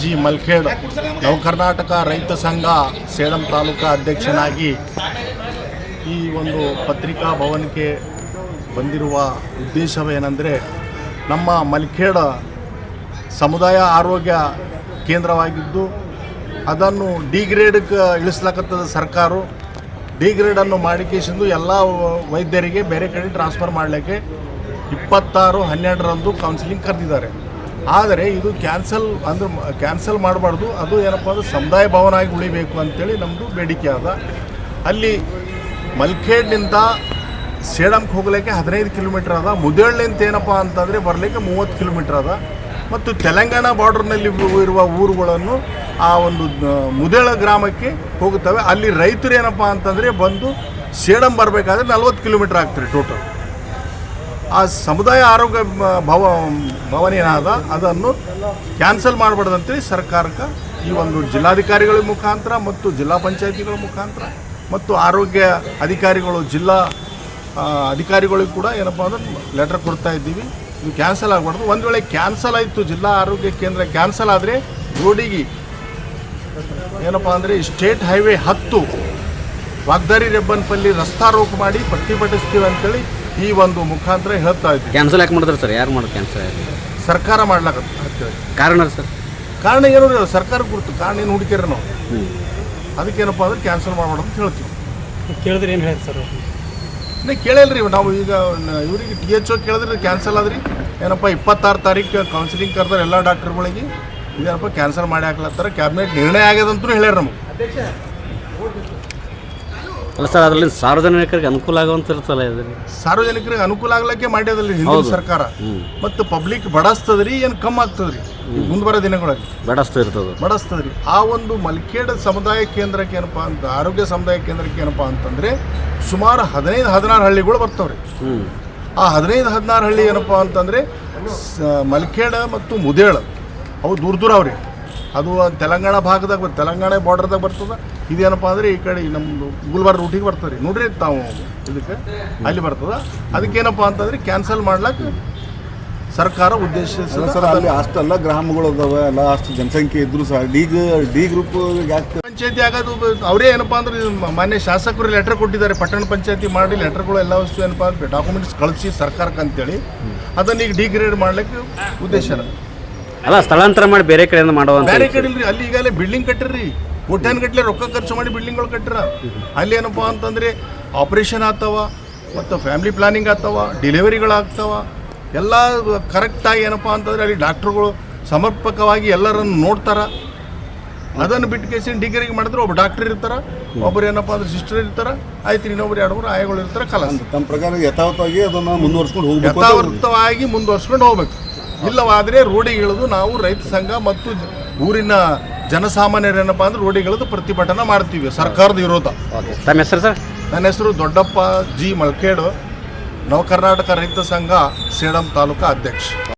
G ಮಲ್ಖೇಡ್ ನವ ಕರ್ನಾಟಕ ರೈತ ಸಂಘ ಸೇಡಂ ತಾಲೂಕಾ ಅಧ್ಯಕ್ಷನಾಗಿ ಈ ಒಂದು ಪತ್ರಿಕಾ ಭವನಕ್ಕೆ ಬಂದಿರುವ ಉದ್ದೇಶವೇನೆಂದರೆ ನಮ್ಮ ಮಲ್ಖೇಡ ಸಮುದಾಯ ಆರೋಗ್ಯ ಕೇಂದ್ರವಾಗಿದ್ದು ಅದನ್ನು ಡಿಗ್ರೇಡ್ಗೆ ಇಳಿಸ್ಲಕತ್ತದ ಸರ್ಕಾರ. ಡಿಗ್ರೇಡನ್ನು ಮಾಡಿಕೇಸಿಂದು ಎಲ್ಲ ವೈದ್ಯರಿಗೆ ಬೇರೆ ಕಡೆ ಟ್ರಾನ್ಸ್ಫರ್ ಮಾಡಲಿಕ್ಕೆ ಇಪ್ಪತ್ತಾರು ಹನ್ನೆರಡರಂದು ಕೌನ್ಸಿಲಿಂಗ್ ಕರೆದಿದ್ದಾರೆ. ಆದರೆ ಇದು ಕ್ಯಾನ್ಸಲ್ ಅಂದ್ರೆ ಕ್ಯಾನ್ಸಲ್ ಮಾಡಬಾರ್ದು. ಅದು ಏನಪ್ಪ ಅಂದ್ರೆ ಸಮುದಾಯ ಭವನ ಆಗಿ ಉಳಿಬೇಕು ಅಂತೇಳಿ ನಮ್ಮದು ಬೇಡಿಕೆ ಅದ ಅಲ್ಲಿ ಮಲ್ಖೇಡ್ನಿಂದ ಸೇಡಂಗೆ ಹೋಗ್ಲಿಕ್ಕೆ ಹದಿನೈದು ಕಿಲೋಮೀಟ್ರ್ ಅದ ಮುದೇಳ್ನಿಂದ ಏನಪ್ಪ ಅಂತಂದರೆ ಬರಲಿಕ್ಕೆ ಮೂವತ್ತು ಕಿಲೋಮೀಟ್ರ್ ಅದ ಮತ್ತು ತೆಲಂಗಾಣ ಬಾರ್ಡರ್ನಲ್ಲಿ ಇರುವ ಊರುಗಳನ್ನು ಆ ಒಂದು ಮುದೇಳ ಗ್ರಾಮಕ್ಕೆ ಹೋಗುತ್ತವೆ. ಅಲ್ಲಿ ರೈತರು ಏನಪ್ಪ ಅಂತಂದರೆ ಬಂದು ಸೇಡಂ ಬರಬೇಕಾದ್ರೆ ನಲ್ವತ್ತು ಕಿಲೋಮೀಟ್ರ್ ಆಗ್ತಾರೆ ಟೋಟಲ್ ಆ ಸಮುದಾಯ ಆರೋಗ್ಯ ಭವ ಭವನ ಏನಾದ ಅದನ್ನು ಕ್ಯಾನ್ಸಲ್ ಮಾಡಬಾರ್ದಂತೇಳಿ ಸರ್ಕಾರಕ್ಕೆ ಈ ಒಂದು ಜಿಲ್ಲಾಧಿಕಾರಿಗಳ ಮುಖಾಂತರ ಮತ್ತು ಜಿಲ್ಲಾ ಪಂಚಾಯತಿಗಳ ಮುಖಾಂತರ ಮತ್ತು ಆರೋಗ್ಯ ಅಧಿಕಾರಿಗಳು, ಜಿಲ್ಲಾ ಅಧಿಕಾರಿಗಳಿಗೂ ಕೂಡ ಏನಪ್ಪ ಅಂದ್ರೆ ಲೆಟರ್ ಕೊಡ್ತಾ ಇದ್ದೀವಿ. ಇದು ಕ್ಯಾನ್ಸಲ್ ಆಗಬಾರ್ದು. ಒಂದು ವೇಳೆ ಕ್ಯಾನ್ಸಲ್ ಆಯಿತು, ಜಿಲ್ಲಾ ಆರೋಗ್ಯ ಕೇಂದ್ರ ಕ್ಯಾನ್ಸಲ್ ಆದರೆ ರೋಡಿಗೆ ಏನಪ್ಪ ಅಂದರೆ ಸ್ಟೇಟ್ ಹೈವೇ ಹತ್ತು, ವಾಗ್ದಾರಿ ರೆಬ್ಬನ್ಪಲ್ಲಿ ರಸ್ತಾ ರೋಕ್ ಮಾಡಿ ಪ್ರತಿಭಟಿಸ್ತೀವಿ ಅಂತೇಳಿ ಈ ಒಂದು ಮುಖಾಂತರ ಹೇಳ್ತಾ ಇದ್ದೀವಿ ಕ್ಯಾನ್ಸಲ್ ಯಾಕೆ ಮಾಡಿದ್ರೆ ಸರ್ ಯಾರು ಮಾಡೋದು ಕ್ಯಾನ್ಸಲ್ ಸರ್ಕಾರ ಮಾಡ್ಲಾಕ ಕಾರಣ ಸರ್ ಕಾರಣ ಏನು ರೀ ಸರ್ಕಾರ ಗುರುತು ಕಾರಣ ಏನು ಹುಡುಕ್ಯಾರ ನಾವು? ಅದಕ್ಕೇನಪ್ಪ ಅಂದ್ರೆ ಕ್ಯಾನ್ಸಲ್ ಮಾಡಬಾರ್ದು ಅಂತ ಹೇಳ್ತೀವಿ. ಕೇಳಿದ್ರೆ ಏನು ಹೇಳಿ ಸರ್ ನೀವು ಕೇಳಿಲ್ರಿ ನಾವು ಈಗ ಇವರಿಗೆ ಟಿ ಎಚ್ ಓ ಕೇಳಿದ್ರೆ ಕ್ಯಾನ್ಸಲ್ ಆದ್ರಿ. ಏನಪ್ಪ ಇಪ್ಪತ್ತಾರು ತಾರೀಕು ಕೌನ್ಸಿಲಿಂಗ್ ಕರೆದ್ರೆ ಎಲ್ಲ ಡಾಕ್ಟರ್ಗಳಿಗೆ ಇದೇನಪ್ಪ ಕ್ಯಾನ್ಸಲ್ ಮಾಡಿ ಹಾಕ್ಲತ್ತಾರ. ಕ್ಯಾಬಿನೆಟ್ ನಿರ್ಣಯ ಆಗ್ಯದಂತೂ ಹೇಳ್ಯಾರ ನಮಗೆ. ಅಲ್ಲ ಸರ್ ಅದರಲ್ಲಿ ಸಾರ್ವಜನಿಕರಿಗೆ ಅನುಕೂಲ ಆಗುವಂತ ಇರ್ತಲ್ಲ ಇದು? ಸಾರ್ವಜನಿಕರಿಗೆ ಅನುಕೂಲ ಆಗ್ಲಕ್ಕೆ ಮಾಡ್ಯದಲ್ಲಿ ಹಿಂದಿನ ಹೌದು. ಸರ್ಕಾರ ಮತ್ತು ಪಬ್ಲಿಕ್ ಬಡಸ್ತದ್ರಿ ಏನು ಕಮ್ಮಿ ಆಗ್ತದ್ರಿ ಮುಂದೆ ಬರೋ ದಿನಗಳಲ್ಲಿ. ಬಡಸ್ತಾ ಇರ್ತದೆ. ಬಡಸ್ತದ್ರಿ. ಆ ಒಂದು ಮಲ್ಕೇಡ ಸಮುದಾಯ ಕೇಂದ್ರಕ್ಕೆ ಏನಪ್ಪಾ ಅಂತ ಆರೋಗ್ಯ ಸಮುದಾಯ ಕೇಂದ್ರಕ್ಕೆ ಏನಪ್ಪಾ ಅಂತಂದ್ರೆ ಸುಮಾರು ಹದಿನೈದು ಹದಿನಾರು ಹಳ್ಳಿಗಳು ಬರ್ತಾವ್ರಿ. ಆ ಹದಿನೈದು ಹದಿನಾರು ಹಳ್ಳಿ ಏನಪ್ಪ ಅಂತಂದ್ರೆ ಮಲ್ಕೇಡ ಮತ್ತು ಮುದೇಳ ಅವು ದೂರ ದೂರ ಅವ್ರಿ. ಅದು ತೆಲಂಗಾಣ ಭಾಗದಾಗ ಬರ್ತದೆ ತೆಲಂಗಾಣ ಬಾರ್ಡರ್ದಾಗ ಬರ್ತದೆ. ಇದೇನಪ್ಪ ಅಂದರೆ ಈ ಕಡೆ ನಮ್ಮದು ಗುಲ್ಬರ್ಗ ರೂಟಿಗೆ ಬರ್ತದೆ ರೀ. ನೋಡ್ರಿ ತಾವು ಇದಕ್ಕೆ. ಅಲ್ಲಿ ಬರ್ತದೆ. ಅದಕ್ಕೇನಪ್ಪ ಅಂತಂದ್ರೆ ಕ್ಯಾನ್ಸಲ್ ಮಾಡ್ಲಕ್ಕೆ ಸರ್ಕಾರ ಉದ್ದೇಶ ಸರ್ ಅಲ್ಲಿ ಅಷ್ಟೆಲ್ಲ ಗ್ರಾಮಗಳು ಅದಾವೆ. ಎಲ್ಲ ಅಷ್ಟು ಜನಸಂಖ್ಯೆ ಇದ್ರು ಸಹ ಡಿ ಡಿ ಗ್ರೂಪ್ ಪಂಚಾಯತಿ ಆಗೋದು ಅವರೇ ಏನಪ್ಪ ಅಂದ್ರೆ ಮಾನ್ಯ ಶಾಸಕರು ಲೆಟರ್ ಕೊಟ್ಟಿದ್ದಾರೆ. ಪಟ್ಟಣ ಪಂಚಾಯತಿ ಮಾಡಿ ಲೆಟರ್ಗಳು ಎಲ್ಲ ವಸ್ತು ಏನಪ್ಪ ಅಂದ್ರೆ ಡಾಕ್ಯುಮೆಂಟ್ಸ್ ಕಳಿಸಿ ಸರ್ಕಾರಕ್ಕೆ ಅಂತೇಳಿ ಅದನ್ನ ಈಗ ಡಿಗ್ರೇಡ್ ಮಾಡ್ಲಿಕ್ಕೆ ಉದ್ದೇಶ ಅಲ್ಲ ಸ್ಥಳಾಂತರ ಮಾಡಿ ಬೇರೆ ಕಡೆಯಿಂದ ಮಾಡುವಂತ ಬೇರೆ ಕಡೆ ಇಲ್ರಿ ಅಲ್ಲಿ ಈಗಲೇ ಬಿಲ್ಡಿಂಗ್ ಕಟ್ಟಿರ್ರಿ. ಕೋಟ್ಯಾನ್ ಗಟ್ಟಲೆ ರೊಕ್ಕ ಖರ್ಚು ಮಾಡಿ ಬಿಲ್ಡಿಂಗ್ಗಳು ಕಟ್ಟಿರ. ಅಲ್ಲಿ ಏನಪ್ಪಾ ಅಂತಂದ್ರೆ ಆಪರೇಷನ್ ಆಗ್ತಾವ ಮತ್ತು ಫ್ಯಾಮಿಲಿ ಪ್ಲಾನಿಂಗ್ ಆಗ್ತಾವ ಡೆಲಿವರಿಗಳಾಗ್ತಾವ ಎಲ್ಲ ಕರೆಕ್ಟಾಗಿ ಏನಪ್ಪಾ ಅಂತಂದ್ರೆ ಅಲ್ಲಿ ಡಾಕ್ಟ್ರುಗಳು ಸಮರ್ಪಕವಾಗಿ ಎಲ್ಲರನ್ನು ನೋಡ್ತಾರ. ಅದನ್ನು ಬಿಟ್ಟು ಕೇಸಿನ ಡಿಗ್ರಿಗೆ ಮಾಡಿದ್ರೆ ಒಬ್ಬ ಡಾಕ್ಟರ್ ಇರ್ತಾರ ಒಬ್ಬರು ಏನಪ್ಪ ಅಂದ್ರೆ ಸಿಸ್ಟರ್ ಇರ್ತಾರ ಆಯ್ತು ಇನ್ನೊಬ್ರು ಎರಡು ಮೂರು ಆಯಗಳು ಇರ್ತಾರೆ ಕಲಸ್ ತಮ್ಮ ಪ್ರಕಾರ ಯಥಾವತ್ತಾಗಿ ಅದನ್ನ ಮುಂದುವರ್ಸ್ಕೊಂಡು ಹೋಗ್ಬೇಕು ಯಥಾವತ್ತವಾಗಿ ಯಥಾವರ್ತವಾಗಿ ಮುಂದುವರ್ಸ್ಕೊಂಡು ಹೋಗ್ಬೇಕು. ಇಲ್ಲವಾದರೆ ರೋಡಿಗೆ ಇಳಿದು ನಾವು ರೈತ ಸಂಘ ಮತ್ತು ಊರಿನ ಜನಸಾಮಾನ್ಯರೇನಪ್ಪ ಅಂದ್ರೆ ರೋಡಿಗೆ ಇಳಿದು ಪ್ರತಿಭಟನೆ ಮಾಡ್ತೀವಿ ಸರ್ಕಾರದ ವಿರೋಧ. ತಮ್ಮ ಹೆಸರು ಸರ್? ನನ್ನ ಹೆಸರು ದೊಡ್ಡಪ್ಪ ಜಿ ಮಳ್ಕೇಡು ನವ ಕರ್ನಾಟಕ ರೈತ ಸಂಘ ಸೇಡಂ ತಾಲೂಕಾ ಅಧ್ಯಕ್ಷ.